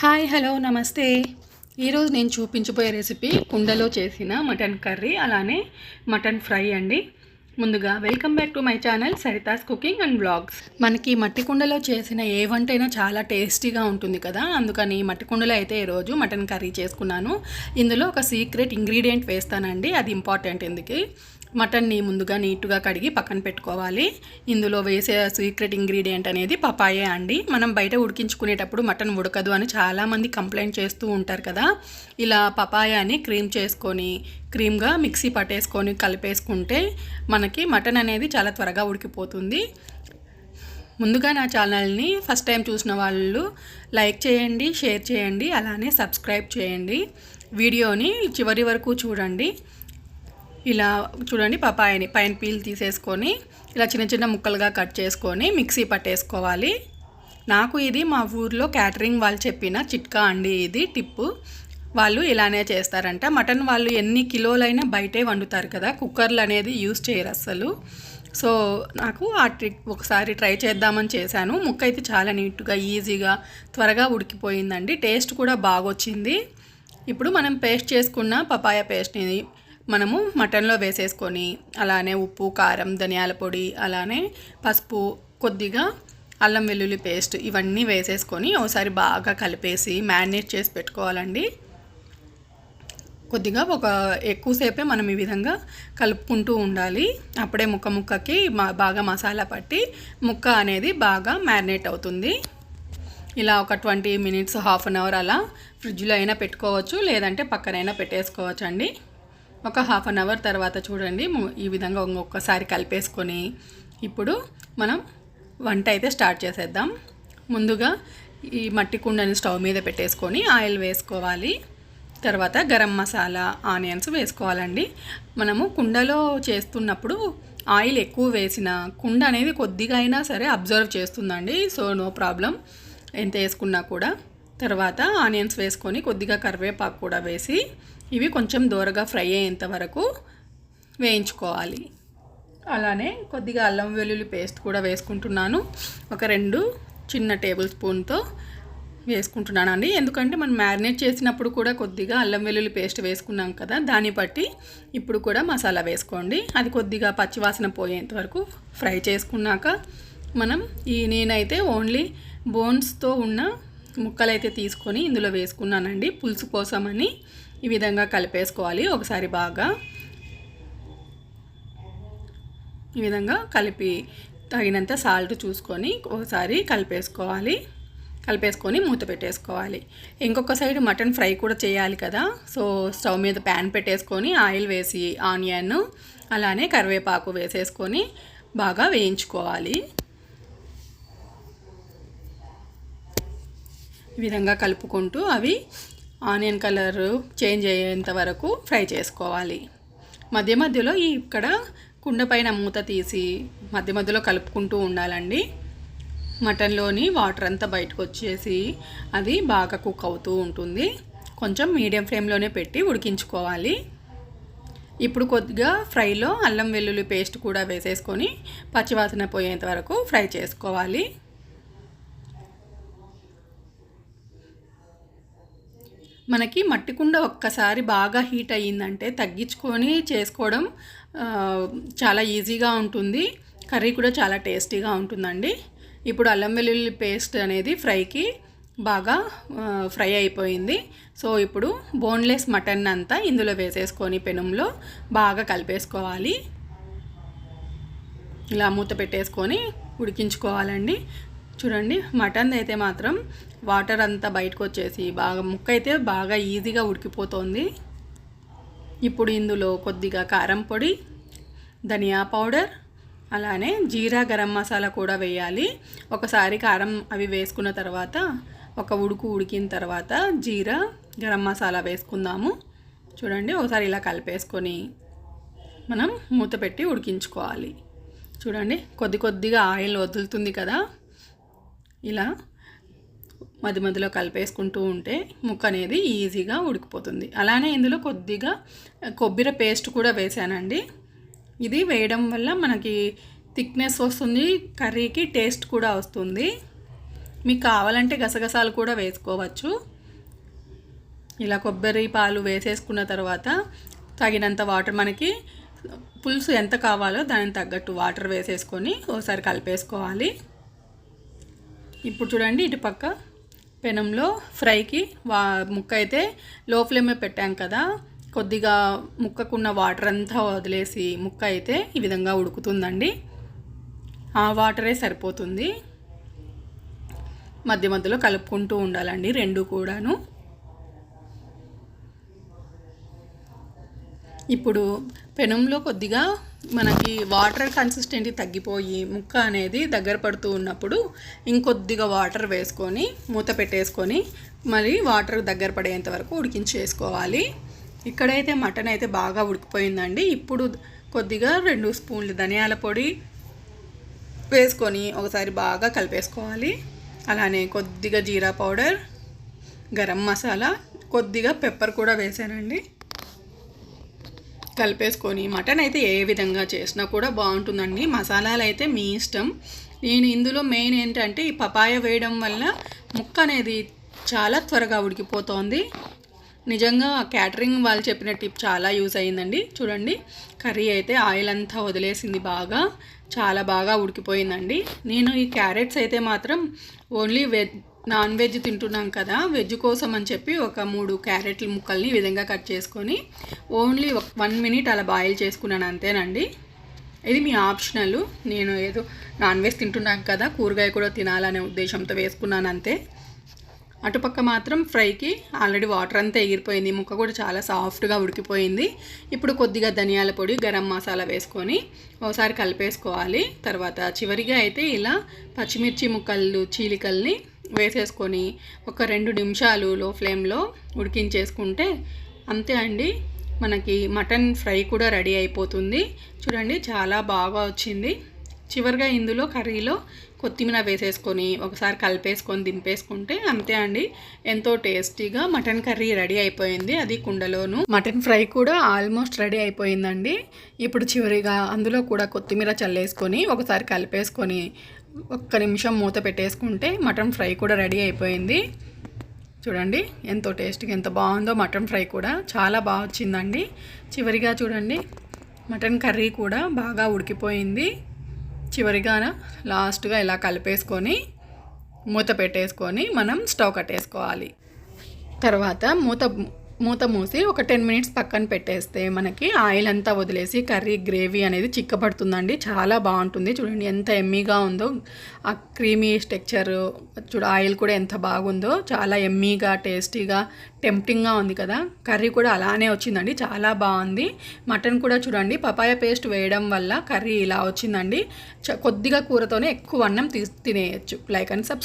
Hi hello నమస్తే. ఈరోజు నేను చూపించబోయే రెసిపీ కుండలో చేసిన మటన్ కర్రీ అలానే మటన్ ఫ్రై అండి. ముందుగా welcome back to my channel Sarita's cooking and blogs. మనకి మట్టి కుండలో చేసిన ఏ వంట అయినా చాలా టేస్టీగా ఉంటుంది కదా. అందుకని మట్టి కుండలో అయితే ఈరోజు మటన్ కర్రీ చేసుకున్నాను. ఇందులో ఒక సీక్రెట్ ఇంగ్రీడియంట్ వేస్తానండి. అది ఇంపార్టెంట్ ఎందుకు? మటన్ని ముందుగా నీట్గా కడిగి పక్కన పెట్టుకోవాలి. ఇందులో వేసే సీక్రెట్ ఇంగ్రీడియంట్ అనేది పపాయే అండి. మనం బయట ఉడికించుకునేటప్పుడు మటన్ ఉడకదు అని చాలామంది కంప్లైంట్ చేస్తూ ఉంటారు కదా. ఇలా పపాయాని క్రీమ్ చేసుకొని క్రీమ్గా మిక్సీ పట్టేసుకొని కలిపేసుకుంటే మనకి మటన్ అనేది చాలా త్వరగా ఉడికిపోతుంది. ముందుగా నా ఛానల్ని ఫస్ట్ టైం చూసిన వాళ్ళు లైక్ చేయండి షేర్ చేయండి అలానే సబ్స్క్రైబ్ చేయండి. వీడియోని చివరి వరకు చూడండి. ఇలా చూడండి పపాయని పైన పీల్ తీసేసుకొని ఇలా చిన్న చిన్న ముక్కలుగా కట్ చేసుకొని మిక్సీ పట్టేసుకోవాలి. నాకు ఇది మా ఊర్లో క్యాటరింగ్ వాళ్ళు చెప్పిన చిట్కా అండి ఇది టిప్పు. వాళ్ళు ఇలానే చేస్తారంట. మటన్ వాళ్ళు ఎన్ని కిలోలైనా బయటే వండుతారు కదా కుక్కర్లు అనేది యూస్ చేయరు అస్సలు. సో నాకు ఆ ట్రిక్ ఒకసారి ట్రై చేద్దామని చేశాను. ముక్క అయితే చాలా నీట్గా ఈజీగా త్వరగా ఉడికిపోయిందండి. టేస్ట్ కూడా బాగొచ్చింది. ఇప్పుడు మనం పేస్ట్ చేసుకున్న పపాయ పేస్ట్ని మనము మటన్లో వేసేసుకొని అలానే ఉప్పు కారం ధనియాల పొడి అలానే పసుపు కొద్దిగా అల్లం వెల్లుల్లి పేస్ట్ ఇవన్నీ వేసేసుకొని ఒకసారి బాగా కలిపేసి మ్యారినేట్ చేసి పెట్టుకోవాలండి. కొద్దిగా ఒక ఎక్కువసేపే మనం ఈ విధంగా కలుపుకుంటూ ఉండాలి. అప్పుడే ముక్క ముక్కకి బాగా మసాలా పట్టి ముక్క అనేది బాగా మ్యారినేట్ అవుతుంది. ఇలా ఒక twenty minutes half an hour అలా ఫ్రిడ్జ్లో అయినా పెట్టుకోవచ్చు లేదంటే పక్కనైనా పెట్టేసుకోవచ్చు అండి ఒక హాఫ్ అన్ అవర్ తర్వాత చూడండి. ఈ విధంగా ఇంకొకసారి కలిపేసుకొని ఇప్పుడు మనం వంట అయితే స్టార్ట్ చేసేద్దాం. ముందుగా ఈ మట్టి కుండని స్టవ్ మీద పెట్టేసుకొని ఆయిల్ వేసుకోవాలి. తర్వాత గరం మసాలా ఆనియన్స్ వేసుకోవాలండి. మనము కుండలో చేస్తున్నప్పుడు ఆయిల్ ఎక్కువ వేసిన కుండ అనేది కొద్దిగా అయినా సరే అబ్జర్వ్ చేస్తుందండి. So no problem. ఎంత వేసుకున్నా కూడా. తర్వాత ఆనియన్స్ వేసుకొని కొద్దిగా కరివేపాకు కూడా వేసి ఇవి కొంచెం దూరగా ఫ్రై అయ్యేంత వరకు వేయించుకోవాలి. అలానే కొద్దిగా అల్లం వెల్లుల్లి పేస్ట్ కూడా వేసుకుంటున్నాను. ఒక రెండు చిన్న టేబుల్ స్పూన్తో వేసుకుంటున్నాను అండి ఎందుకంటే మనం మ్యారినేట్ చేసినప్పుడు కూడా కొద్దిగా అల్లం వెల్లుల్లి పేస్ట్ వేసుకున్నాం కదా దాన్ని బట్టి ఇప్పుడు కూడా మసాలా వేసుకోండి. అది కొద్దిగా పచ్చివాసన పోయేంత వరకు ఫ్రై చేసుకున్నాక మనం ఈ నేనైతే ఓన్లీ బోన్స్తో ఉన్న ముక్కలైతే తీసుకొని ఇందులో వేసుకున్నానండి. పులుసు కోసమని ఈ విధంగా కలిపేసుకోవాలి ఒకసారి బాగా. ఈ విధంగా కలిపి తగినంత సాల్ట్ చూసుకొని ఒకసారి కలిపేసుకోవాలి. కలిపేసుకొని మూత పెట్టేసుకోవాలి. ఇంకొక సైడ్ మటన్ ఫ్రై కూడా చేయాలి కదా. సో స్టవ్ మీద ప్యాన్ పెట్టేసుకొని ఆయిల్ వేసి ఆనియన్ అలానే కరివేపాకు వేసేసుకొని బాగా వేయించుకోవాలి. ఈ విధంగా కలుపుకుంటూ అవి ఆనియన్ కలర్ చేంజ్ అయ్యేంత వరకు ఫ్రై చేసుకోవాలి. మధ్య మధ్యలో ఇక్కడ కుండ పైన మూత తీసి మధ్య మధ్యలో కలుపుకుంటూ ఉండాలండి. మటన్లోని వాటర్ అంతా బయటకు వచ్చేసి అది బాగా కుక్ అవుతూ ఉంటుంది. కొంచెం మీడియం ఫ్లేమ్లోనే పెట్టి ఉడికించుకోవాలి. ఇప్పుడు కొద్దిగా ఫ్రైలో అల్లం వెల్లుల్లి పేస్ట్ కూడా వేసేసుకొని పచ్చివాసన పోయేంత వరకు ఫ్రై చేసుకోవాలి. మనకి మట్టి కుండ ఒక్కసారి బాగా హీట్ అయ్యిందంటే తగ్గించుకొని చేసుకోవడం చాలా ఈజీగా ఉంటుంది. కర్రీ కూడా చాలా టేస్టీగా ఉంటుందండి. ఇప్పుడు అల్లం వెల్లుల్లి పేస్ట్ అనేది ఫ్రైకి బాగా ఫ్రై అయిపోయింది. సో ఇప్పుడు బోన్లెస్ మటన్ అంతా ఇందులో వేసేసుకొని పెనంలో బాగా కలిపేసుకోవాలి. ఇలా మూత పెట్టేసుకొని ఉడికించుకోవాలండి. చూడండి మటన్ అయితే మాత్రం వాటర్ అంతా బయటకు వచ్చేసి బాగా ముక్క అయితే బాగా ఈజీగా ఉడికిపోతుంది. ఇప్పుడు ఇందులో కొద్దిగా కారం పొడి ధనియా పౌడర్ అలానే జీరా గరం మసాలా కూడా వేయాలి. ఒకసారి కారం అవి వేసుకున్న తర్వాత ఒక ఉడుకు ఉడికిన తర్వాత జీరా గరం మసాలా వేసుకుందాము. చూడండి ఒకసారి ఇలా కలిపేసుకొని మనం మూత పెట్టి ఉడికించుకోవాలి. చూడండి కొద్ది కొద్దిగా ఆయిల్ వదులుతుంది కదా. ఇలా మధ్య మధ్యలో కలిపేసుకుంటూ ఉంటే ముక్క అనేది ఈజీగా ఉడికిపోతుంది. అలానే ఇందులో కొద్దిగా కొబ్బరి పేస్ట్ కూడా వేసానండి. ఇది వేయడం వల్ల మనకి థిక్నెస్ వస్తుంది కర్రీకి టేస్ట్ కూడా వస్తుంది. మీకు కావాలంటే గసగసాలు కూడా వేసుకోవచ్చు. ఇలా కొబ్బరి పాలు వేసేసుకున్న తర్వాత తగినంత వాటర్ మనకి పులుసు ఎంత కావాలో దానికి తగ్గట్టు వాటర్ వేసేసుకొని ఒకసారి కలిపేసుకోవాలి. ఇప్పుడు చూడండి ఇటు పక్క పెనంలో ఫ్రైకి వా ముక్క అయితే లో ఫ్లేమే పెట్టాం కదా. కొద్దిగా ముక్కకున్న వాటర్ అంతా వదిలేసి ముక్క అయితే ఈ విధంగా ఉడుకుతుందండి. ఆ వాటరే సరిపోతుంది. మధ్య మధ్యలో కలుపుకుంటూ ఉండాలండి రెండు కూడాను. ఇప్పుడు పెనంలో కొద్దిగా మనకి వాటర్ కన్సిస్టెంట్ తగ్గిపోయి ముక్క అనేది దగ్గర పడుతూ ఉన్నప్పుడు ఇంకొద్దిగా వాటర్ వేసుకొని మూత పెట్టేసుకొని మరి వాటర్ దగ్గర పడేంత వరకు ఉడికించేసుకోవాలి. ఇక్కడైతే మటన్ అయితే బాగా ఉడికిపోయిందండి. ఇప్పుడు కొద్దిగా రెండు స్పూన్లు ధనియాల పొడి వేసుకొని ఒకసారి బాగా కలిపేసుకోవాలి. అలానే కొద్దిగా జీరా పౌడర్ గరం మసాలా కొద్దిగా పెప్పర్ కూడా వేసానండి కలిపేసుకొని మటన్ అయితే ఏ విధంగా చేసినా కూడా బాగుంటుందండి. మసాలాలు అయితే మీ ఇష్టం. నేను ఇందులో మెయిన్ ఏంటంటే ఈ పపాయ వేయడం వల్ల ముక్క అనేది చాలా త్వరగా ఉడికిపోతోంది. నిజంగా క్యాటరింగ్ వాళ్ళు చెప్పిన టిప్ చాలా యూజ్ అయ్యిందండి. చూడండి కర్రీ అయితే ఆయిల్ అంతా వదిలేసింది బాగా చాలా బాగా ఉడికిపోయిందండి. నేను ఈ క్యారెట్స్ అయితే మాత్రం ఓన్లీ వెజ్ నాన్ వెజ్ తింటున్నాం కదా వెజ్ కోసం అని చెప్పి ఒక మూడు క్యారెట్ల ముక్కల్ని ఈ విధంగా కట్ చేసుకొని ఓన్లీ ఒక వన్ మినిట్ అలా బాయిల్ చేసుకున్నాను అంతేనండి. ఇది మీ ఆప్షనల్. నేను ఏదో నాన్ వెజ్ తింటున్నాం కదా కూరగాయ కూడా తినాలనే ఉద్దేశంతో వేసుకున్నాను అంతే. అటుపక్క మాత్రం ఫ్రైకి ఆల్రెడీ వాటర్ అంతా ఎగిరిపోయింది ముక్క కూడా చాలా సాఫ్ట్గా ఉడికిపోయింది. ఇప్పుడు కొద్దిగా ధనియాల పొడి గరం మసాలా వేసుకొని ఒకసారి కలిపేసుకోవాలి. తర్వాత చివరిగా అయితే ఇలా పచ్చిమిర్చి ముక్కలు చీలికల్ని వేసేసుకొని ఒక రెండు నిమిషాలు లో ఫ్లేమ్లో ఉడికించేసుకుంటే అంతే అండి. మనకి మటన్ ఫ్రై కూడా రెడీ అయిపోతుంది. చూడండి చాలా బాగా వచ్చింది. చివరిగా ఇందులో కర్రీలో కొత్తిమీర వేసేసుకొని ఒకసారి కలిపేసుకొని దింపేసుకుంటే అంతే అండి. ఎంతో టేస్టీగా మటన్ కర్రీ రెడీ అయిపోయింది అది కుండలోను. మటన్ ఫ్రై కూడా ఆల్మోస్ట్ రెడీ అయిపోయిందండి. ఇప్పుడు చివరిగా అందులో కూడా కొత్తిమీర చల్లేసుకొని ఒకసారి కలిపేసుకొని ఒక్క నిమిషం మూత పెట్టేసుకుంటే మటన్ ఫ్రై కూడా రెడీ అయిపోయింది. చూడండి ఎంతో టేస్ట్గా ఎంత బాగుందో మటన్ ఫ్రై కూడా. చాలా బాగా వచ్చిందండి. చివరిగా చూడండి మటన్ కర్రీ కూడా బాగా ఉడికిపోయింది. చివరిగా లాస్ట్గా ఇలా కలిపేసుకొని మూత పెట్టేసుకొని మనం స్టవ్ కట్టేసుకోవాలి. తర్వాత మూత మూత మూసి ఒక టెన్ మినిట్స్ పక్కన పెట్టేస్తే మనకి ఆయిల్ అంతా వదిలేసి కర్రీ గ్రేవీ అనేది చిక్కబడుతుందండి. చాలా బాగుంటుంది. చూడండి ఎంత ఎమ్మీగా ఉందో. ఆ క్రీమీ స్ట్రక్చర్ చూడ ఆయిల్ కూడా ఎంత బాగుందో. చాలా ఎమ్మీగా టేస్టీగా టెంప్టింగ్గా ఉంది కదా. కర్రీ కూడా అలానే వచ్చిందండి. చాలా బాగుంది. మటన్ కూడా చూడండి పపాయ పేస్ట్ వేయడం వల్ల కర్రీ ఇలా వచ్చిందండి. కొద్దిగా కూరతోనే ఎక్కువ అన్నం తీ తినేయచ్చు. Like and subscribe